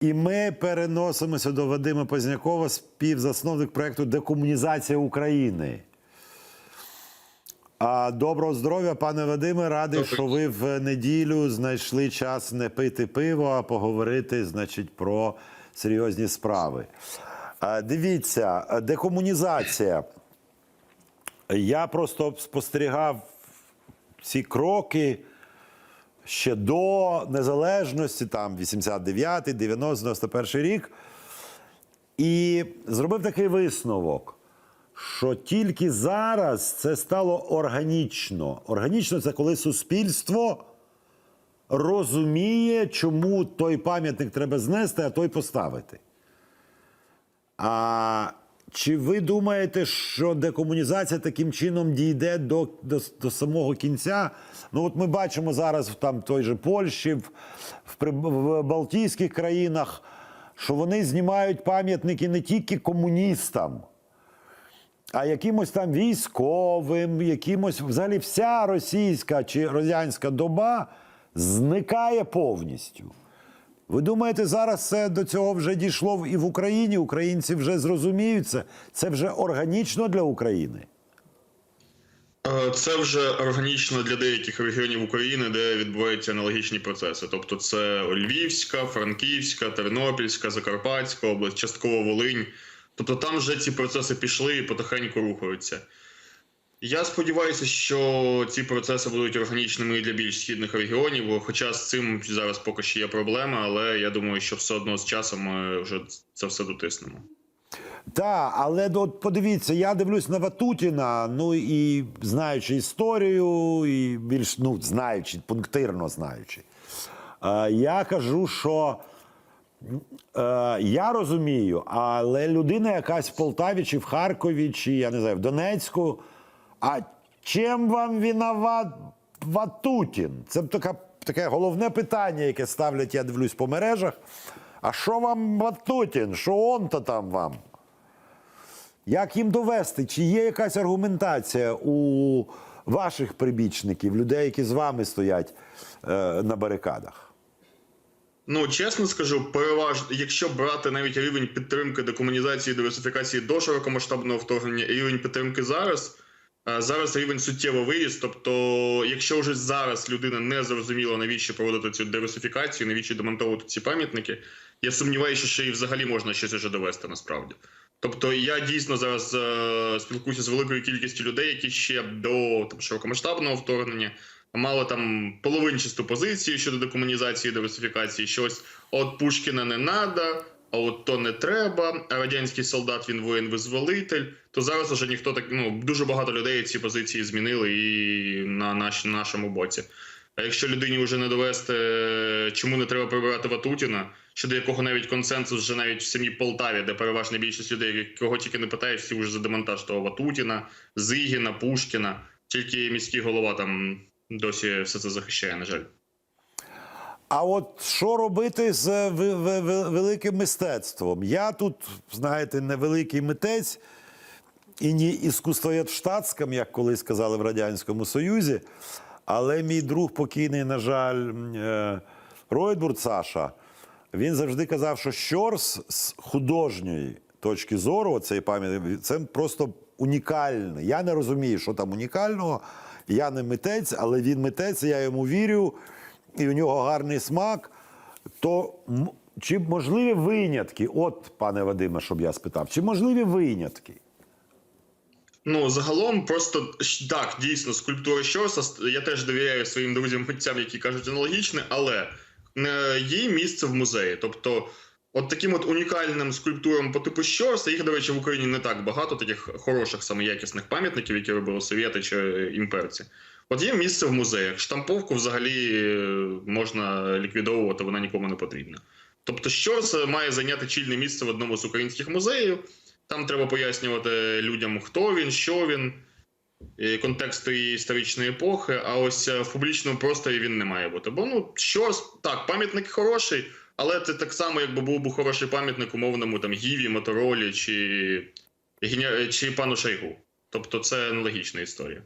І ми переносимося до Вадима Познякова, співзасновник проєкту Декомунізація України. А доброго здоров'я, пане Вадиме, радий, Добрий що ви в неділю знайшли час не пити пиво, а поговорити, значить, про серйозні справи. Дивіться, декомунізація. Я просто спостерігав ці кроки ще до незалежності, там 89, 90, 91 рік. І зробив такий висновок, що тільки зараз це стало органічно. Органічно це коли суспільство розуміє, чому той пам'ятник треба знести, а той поставити. А чи ви думаєте, що декомунізація таким чином дійде до, до, до самого кінця? Ну, от ми бачимо зараз в там той же Польщі, в, в, в Балтійських країнах, що вони знімають пам'ятники не тільки комуністам, а якимось там військовим, якимось взагалі вся російська чи радянська доба зникає повністю. Ви думаєте, зараз це до цього вже дійшло і в Україні? Українці вже зрозуміють це. Це вже органічно для України. Е, Це вже органічно для деяких регіонів України, де відбуваються аналогічні процеси. Тобто, це Львівська, Франківська, Тернопільська, Закарпатська область, частково Волинь. Тобто там вже ці процеси пішли і потихеньку рухаються. Я сподіваюся, що ці процеси будуть органічними і для більш східних регіонів, хоча з цим зараз поки що є проблема, але я думаю, що все одно з часом ми вже це все дотиснемо. Так, але от подивіться, я дивлюсь на Ватутіна, ну і знаючи історію, і більш ну, знаючи, пунктирно знаючи. Е, я кажу, що е, я розумію, але людина якась в Полтаві чи в Харкові, чи я не знаю, в Донецьку. А чим вам виноват Ватутін? Це така, таке головне питання, яке ставлять, я дивлюсь по мережах. А що вам Ватутін? Що он-то там вам? Як їм довести? Чи є якась аргументація у ваших прибічників, людей, які з вами стоять е, на барикадах? Ну чесно скажу, переважно, якщо брати навіть рівень підтримки декомунізації диверсифікації до широкомасштабного вторгнення, і рівень підтримки зараз. Зараз рівень суттєво виріс. Тобто, якщо вже зараз людина не зрозуміла, навіщо проводити цю диверсифікацію, навіщо демонтовувати ці пам'ятники, я сумніваюся, що і взагалі можна щось вже довести насправді. Тобто, я дійсно зараз е, спілкуюся з великою кількістю людей, які ще до там, широкомасштабного вторгнення мали там половинчасту позицію щодо декомунізації, диверсифікації, щось от Пушкіна не надо, а от то не треба. А радянський солдат він воїн-визволитель. То зараз уже ніхто так ну дуже багато людей ці позиції змінили і на наш, нашому боці. А якщо людині вже не довести, чому не треба прибирати Ватутіна, щодо якого навіть консенсус вже навіть в самій Полтаві, де переважна більшість людей, кого тільки не питаєш, всі вже за демонтаж того Ватутіна, Зигіна, Пушкіна. Тільки міський голова там досі все це захищає, на жаль. А от що робити з великим мистецтвом? Я тут, знаєте, невеликий митець і не іскусствоєдштатським, як колись казали в Радянському Союзі. Але мій друг покійний, на жаль, е, Саша, він завжди казав, що Щорс з художньої точки зору, цей пам'ятник, це просто унікальний. Я не розумію, що там унікального. Я не митець, але він митець, я йому вірю, і у нього гарний смак. То чи можливі винятки? От, пане Вадиме, щоб я спитав, чи можливі винятки? Ну, загалом, просто так, дійсно, скульптура Щорса, я теж довіряю своїм друзям митцям, які кажуть аналогічне, але е, є місце в музеї. Тобто, от таким от унікальним скульптурам по типу Щорса, їх, до речі, в Україні не так багато, таких хороших, саме якісних пам'ятників, які робили совєти чи імперці. От є місце в музеях. Штамповку взагалі е, можна ліквідовувати, вона нікому не потрібна. Тобто, Щорс має зайняти чільне місце в одному з українських музеїв. Там треба пояснювати людям, хто він, що він, контекст тієї історичної епохи. А ось е, в публічному просторі він не має бути. Бо ну що так, пам'ятник хороший, але це так само, якби був би хороший пам'ятник умовному там Гіві, Моторолі чи, чи пану Шойгу. Тобто це аналогічна історія.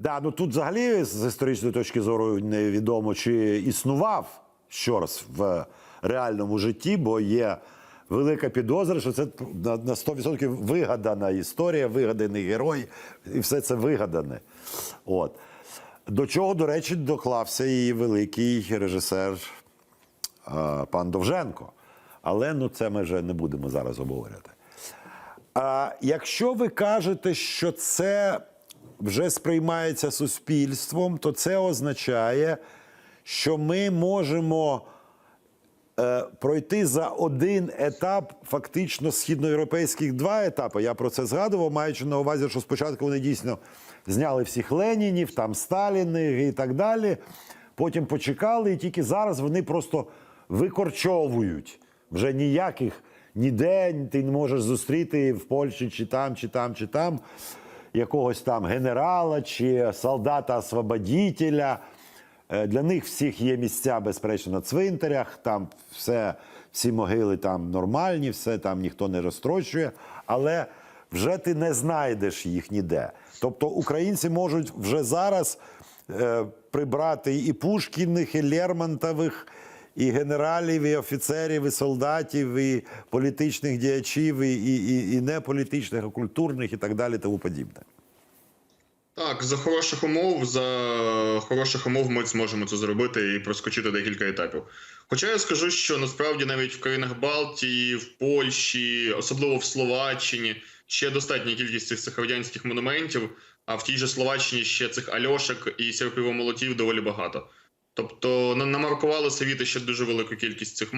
Да, ну тут взагалі з історичної точки зору невідомо, чи існував щорс в реальному житті, бо є велика підозра, що це на на 100% вигадана історія, вигаданий герой, і все це вигадане. От. До чого, до речі, доклався і великий режисер пан Довженко. Але ну, це ми вже не будемо зараз обговорювати. А якщо ви кажете, що це вже сприймається суспільством, то це означає, що ми можемо е, пройти за один етап фактично східноєвропейських два етапи. Я про це згадував, маючи на увазі, що спочатку вони дійсно зняли всіх Ленінів, там Сталіни і так далі. Потім почекали, і тільки зараз вони просто викорчовують. Вже ніяких ніде ти не можеш зустріти в Польщі чи там, чи там, чи там якогось там генерала чи солдата-освободітеля. Е, Для них всіх є місця, безперечно, на цвинтарях, там все, всі могили там нормальні, все там ніхто не розтрощує, але вже ти не знайдеш їх ніде. Тобто українці можуть вже зараз е, прибрати і Пушкіних, і Лермонтових, і генералів, і офіцерів, і солдатів, і політичних діячів, і, і, і, неполітичних, і культурних, і так далі, тому подібне. Так, за хороших умов, за хороших умов ми зможемо це зробити і проскочити декілька етапів. Хоча я скажу, що насправді навіть в країнах Балтії, в Польщі, особливо в Словаччині, ще достатня кількість цих, цих радянських монументів, а в тій же Словаччині ще цих альошек і сірпівомолотів доволі багато. Тобто намаркували совіти ще дуже велику кількість цих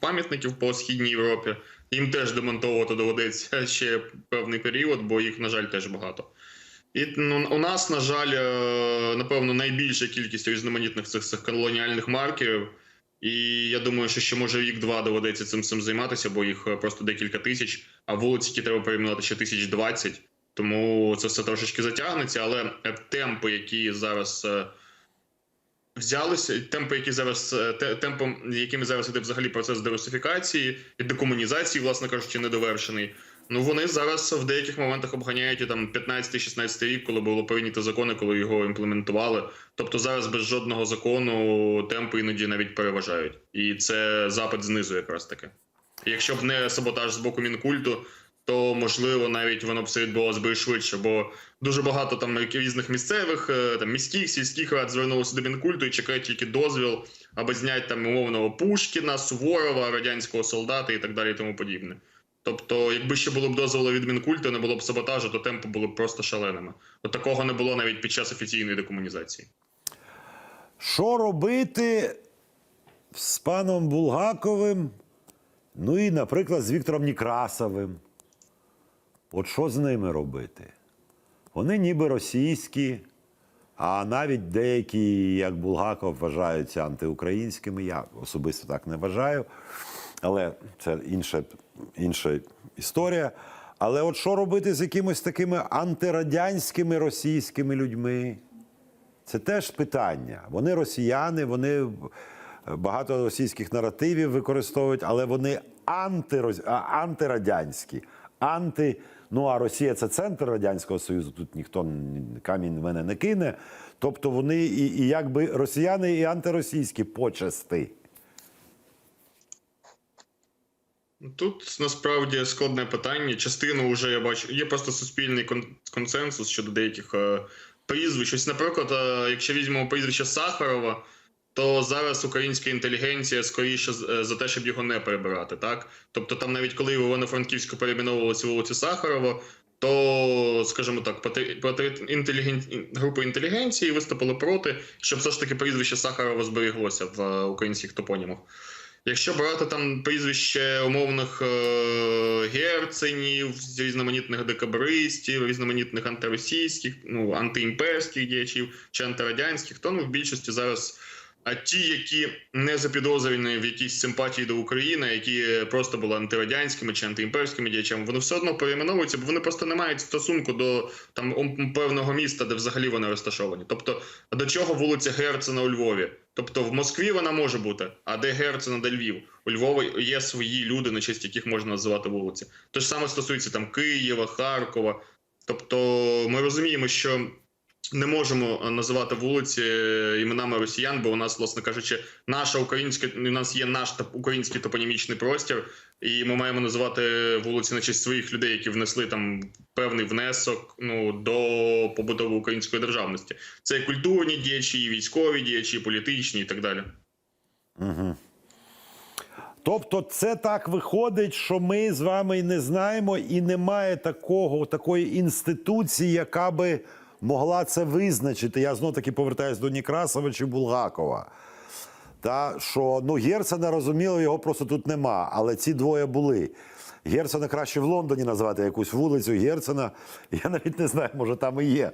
пам'ятників по східній Європі. Їм теж демонтовувати доведеться ще певний період, бо їх, на жаль, теж багато. І ну, у нас, на жаль, е, напевно, найбільша кількість різноманітних цих, цих колоніальних маркерів. І я думаю, що ще може рік-два доведеться цим цим займатися, бо їх е, просто декілька тисяч, а вулиці, які треба перейменувати, ще тисяч двадцять. Тому це все трошечки затягнеться. Але е, темпи, які зараз взялися, темпи, які зараз е, те- темпом, якими зараз іде взагалі процес дерусифікації і декомунізації, власне кажучи, недовершений. Ну вони зараз в деяких моментах обганяють і там 15-16 рік, коли було прийнято закони, коли його імплементували. Тобто зараз без жодного закону темпи іноді навіть переважають, і це запит знизу, якраз таки. Якщо б не саботаж з боку мінкульту, то можливо навіть воно б все відбулося би швидше, бо дуже багато там різних місцевих, е, там міських, сільських рад звернулося до мінкульту і чекають тільки дозвіл, аби зняти там умовного Пушкіна, Суворова, радянського солдата і так далі, і тому подібне. Тобто, якби ще було б дозволу від мінкульту, не було б саботажу, то темпи були б просто шаленими. От такого не було навіть під час офіційної декомунізації. Що робити з паном Булгаковим, ну і, наприклад, з Віктором Некрасовим? От що з ними робити? Вони ніби російські, а навіть деякі, як Булгаков, вважаються антиукраїнськими. Я особисто так не вважаю. Але це інша, інша історія. Але от що робити з якимось такими антирадянськими російськими людьми? Це теж питання. Вони росіяни, вони багато російських наративів використовують, але вони антирадянські. Анти... Ну а Росія це центр Радянського Союзу, тут ніхто камінь в мене не кине. Тобто вони і, і якби росіяни, і антиросійські почасти. Тут насправді складне питання. Частину вже я бачу. Є просто суспільний консенсус щодо деяких е, прізвищ. Ось, наприклад, е, якщо візьмемо прізвище Сахарова, то зараз українська інтелігенція скоріше е, за те, щоб його не перебирати. Так, тобто, там навіть коли в Івано-Франківську перейменовували цю вулицю Сахарова, то, скажімо так, проти, групи інтелігенції виступили проти, щоб все ж таки прізвище Сахарова зберіглося в е, українських топонімах. Якщо брати там прізвище умовних е, герценів, різноманітних декабристів, різноманітних антиросійських, ну антиімперських діячів чи антирадянських, то ну в більшості зараз а ті, які не запідозрені в якійсь симпатії до України, які просто були антирадянськими чи антиімперськими діячами, вони все одно перейменовуються, бо вони просто не мають стосунку до там певного міста, де взагалі вони розташовані. Тобто, до чого вулиця Герцена у Львові? Тобто в Москві вона може бути, а де Герцена, де Львів? У Львова є свої люди, на честь яких можна називати вулиці. Те ж саме стосується там Києва, Харкова. Тобто ми розуміємо, що не можемо е, називати вулиці е, іменами росіян, бо у нас, власне кажучи, наша українська у нас є наш український топонімічний простір, і ми маємо називати вулиці на честь своїх людей, які внесли там певний внесок ну до побудови української державності. Це і культурні діячі, і військові діячі, і політичні і так далі. Тобто, це так виходить, що ми з вами не знаємо, і немає такого, такої інституції, яка би могла це визначити. Я знов таки повертаюся до Некрасова чи Булгакова. Та що ну Герцена розуміло, його просто тут нема. Але ці двоє були. Герцена краще в Лондоні назвати якусь вулицю Герцена. Я навіть не знаю, може там і є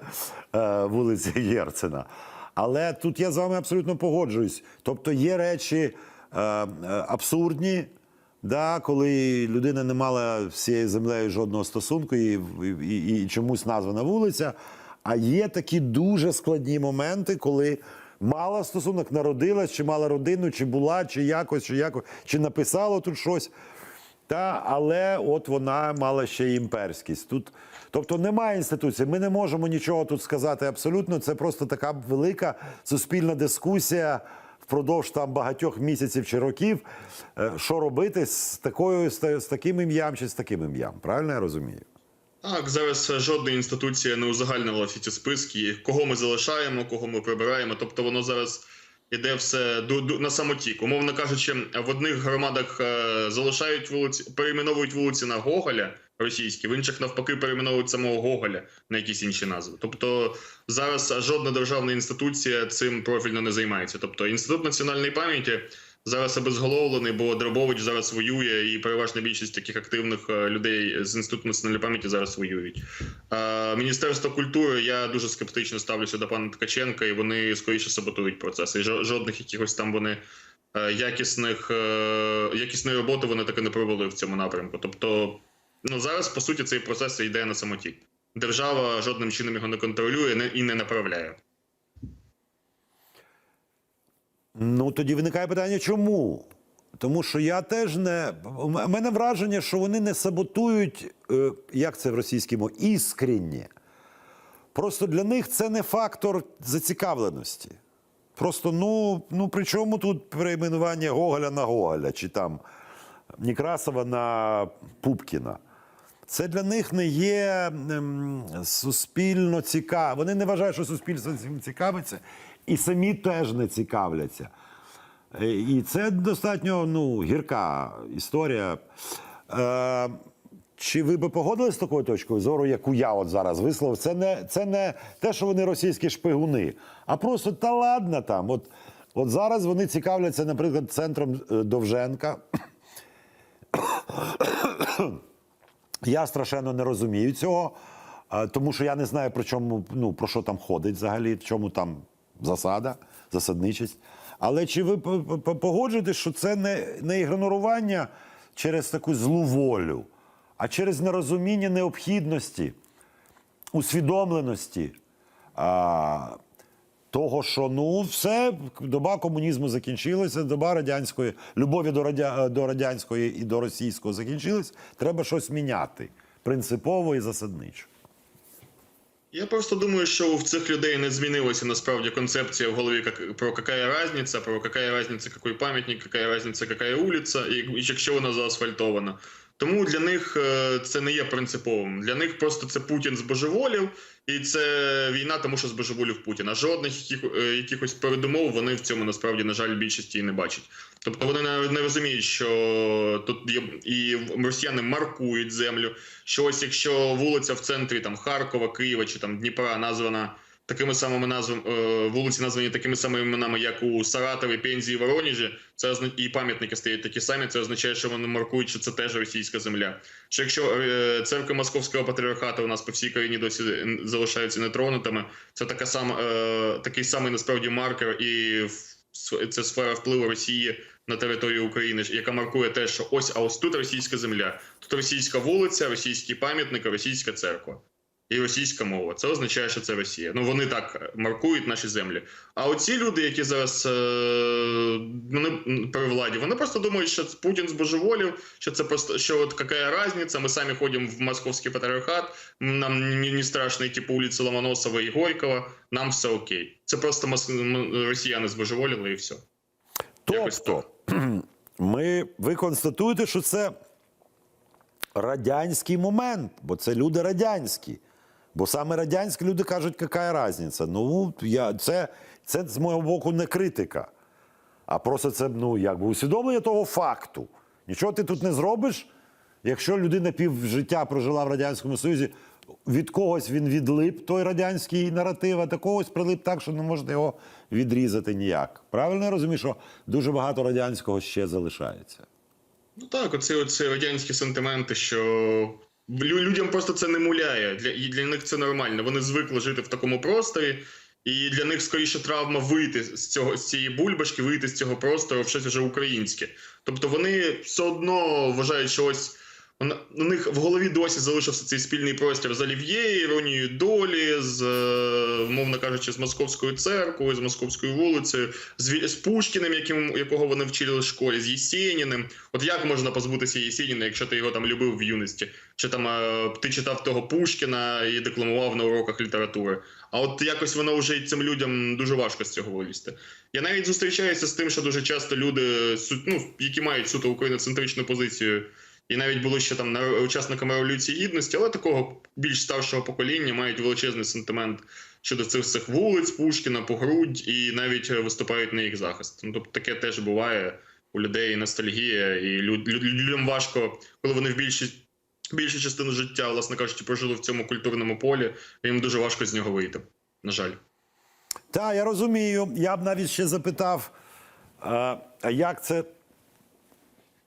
е, вулиця Герцена. Але тут я з вами абсолютно погоджуюсь. Тобто є речі е, е, абсурдні, да, коли людина не мала з цією землею жодного стосунку і, і, і чомусь названа вулиця. А є такі дуже складні моменти, коли мала стосунок, народилась, чи мала родину, чи була, чи якось, чи якось, чи написала тут щось. Та, але от вона мала ще й імперськість. Тут, тобто немає інституції. Ми не можемо нічого тут сказати абсолютно. Це просто така велика суспільна дискусія впродовж там багатьох місяців чи років. Е, Що робити з такою з, таким ім'ям чи з таким ім'ям? Правильно я розумію? Так, зараз е, жодна інституція не узагальнила всі ці списки, кого ми залишаємо, кого ми прибираємо. Тобто воно зараз іде все на самотік. Умовно кажучи, в одних громадах е, залишають вулиці, перейменовують вулиці на Гоголя російські, в інших навпаки перейменовують самого Гоголя на якісь інші назви. Тобто зараз жодна державна інституція цим профільно не займається. Тобто інститут національної пам'яті зараз обезголовлений, бо Драбович зараз воює, і переважна більшість таких активних е, людей з інституту національної пам'яті зараз воюють. Міністерство культури я дуже скептично ставлюся до пана Ткаченка, і вони скоріше саботують процес. І жо- жодних якихось там вони е, якісних е, якісної роботи вони таки не провели в цьому напрямку. Тобто, ну зараз по суті цей процес йде на самоті. Держава жодним чином його не контролює і не направляє. Ну тоді виникає питання, чому? Тому що я теж не. У мене враження, що вони не саботують, е, як це в російській мові, іскренні. Просто для них це не фактор зацікавленості. Просто ну, ну при чому тут перейменування Гоголя на Гоголя чи там Некрасова на Пупкіна? Це для них не є ем, суспільно цікаво. Вони не вважають, що суспільство цим цікавиться, і самі теж не цікавляться. Е, І це достатньо ну, гірка історія. Е, чи ви би погодились з такою точкою зору, яку я от зараз висловив? Це не, це не те, що вони російські шпигуни, а просто та ладно там. От, от зараз вони цікавляться, наприклад, центром е, Довженка. Я страшенно не розумію цього, тому що я не знаю, про чому ну про що там ходить взагалі, чому там засада, засадничість. Але чи ви по- по- погоджуєтесь, що це не, не ігнорування через таку злу волю, а через нерозуміння необхідності, усвідомленості а, того, що ну все, доба комунізму закінчилася, доба радянської, любові до, радя, до радянської і до російського закінчилась, треба щось міняти принципово і засадничо. Я просто думаю, що в цих людей не змінилася насправді концепція в голові як, про какая разниця, про какая разниця, какой пам'ятник, какая разниця, какая вулиця, і, і якщо вона заасфальтована. Тому для них е, це не є принциповим. Для них просто це Путін збожеволів, і це війна, тому що збожеволів Путін. Путіна. жодних яких, е, якихось передумов вони в цьому насправді, на жаль, більшості не бачать. Тобто вони навіть не розуміють, що тут є і росіяни маркують землю. Що ось якщо вулиця в центрі там Харкова, Києва чи там Дніпра названа такими самими назвами, е, вулиці названі такими самими іменами, як у Саратові, Пензі і Воронежі, це і пам'ятники стають такі самі. Це означає, що вони маркують, що це теж російська земля. Що якщо е, церкви Московського патріархату у нас по всій країні досі залишаються нетронутими, це така сама е, такий самий насправді маркер і це сфера впливу Росії на територію України, яка маркує те, що ось а ось тут російська земля, тут російська вулиця, російські пам'ятники, російська церква. І російська мова. Це означає, що це Росія. Ну вони так маркують наші землі. А оці люди, які зараз е, вони при владі, вони просто думають, що Путін збожеволів, що це просто що от яка різниця, ми самі ходимо в московський патріархат, нам не, страшно йти по вулиці Ломоносова і Горького, нам все окей. Це просто росіяни збожеволіли і все. Тобто, ми, ви констатуєте, що це радянський момент, бо це люди радянські. Бо саме радянські люди кажуть, яка різниця. Ну, я, це, це з мого боку не критика, а просто це ну, якби усвідомлення того факту. Нічого ти тут не зробиш, якщо людина півжиття прожила в Радянському Союзі, від когось він відлип той радянський наратив, а до когось прилип так, що не можна його відрізати ніяк. Правильно я розумію, що дуже багато радянського ще залишається. Ну так, оці, оці радянські сентименти, що людям просто це не муляє. Для, і для них це нормально. Вони звикли жити в такому просторі, і для них скоріше травма вийти з цього з цієї бульбашки, вийти з цього простору в щось вже українське. Тобто вони все одно вважають, що ось у них в голові досі залишився цей спільний простір з Олів'є, іронією долі, з, е, мовно кажучи, з московською церквою, з московською вулицею, з, з Пушкіним, яким, якого вони вчили в школі, з Єсеніним. От як можна позбутися Єсеніна, якщо ти його там любив в юності? Чи там е, ти читав того Пушкіна і декламував на уроках літератури? А от якось воно вже цим людям дуже важко з цього вилізти. Я навіть зустрічаюся з тим, що дуже часто люди, ну, які мають суто україноцентричну позицію, і навіть були ще там учасниками революції гідності, але такого більш старшого покоління мають величезний сентимент щодо цих всіх вулиць Пушкіна, Погрудь, і навіть е, виступають на їх захист. Ну тобто таке теж буває у людей ностальгія, і люд, люд- людям важко, коли вони в більшість. Більшу частину життя, власне кажучи, прожили в цьому культурному полі, їм дуже важко з нього вийти. На жаль. Так, я розумію. Я б навіть ще запитав, а, а як це,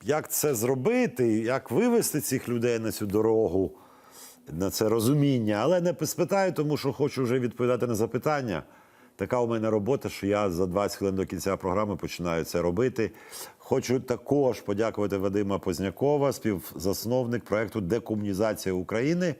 як це зробити, як вивести цих людей на цю дорогу, на це розуміння. Але не спитаю, тому що хочу вже відповідати на запитання. Така у мене робота, що я за 20 хвилин до кінця програми починаю це робити. Хочу також подякувати Вадима Познякова, співзасновник проекту Декомунізація України.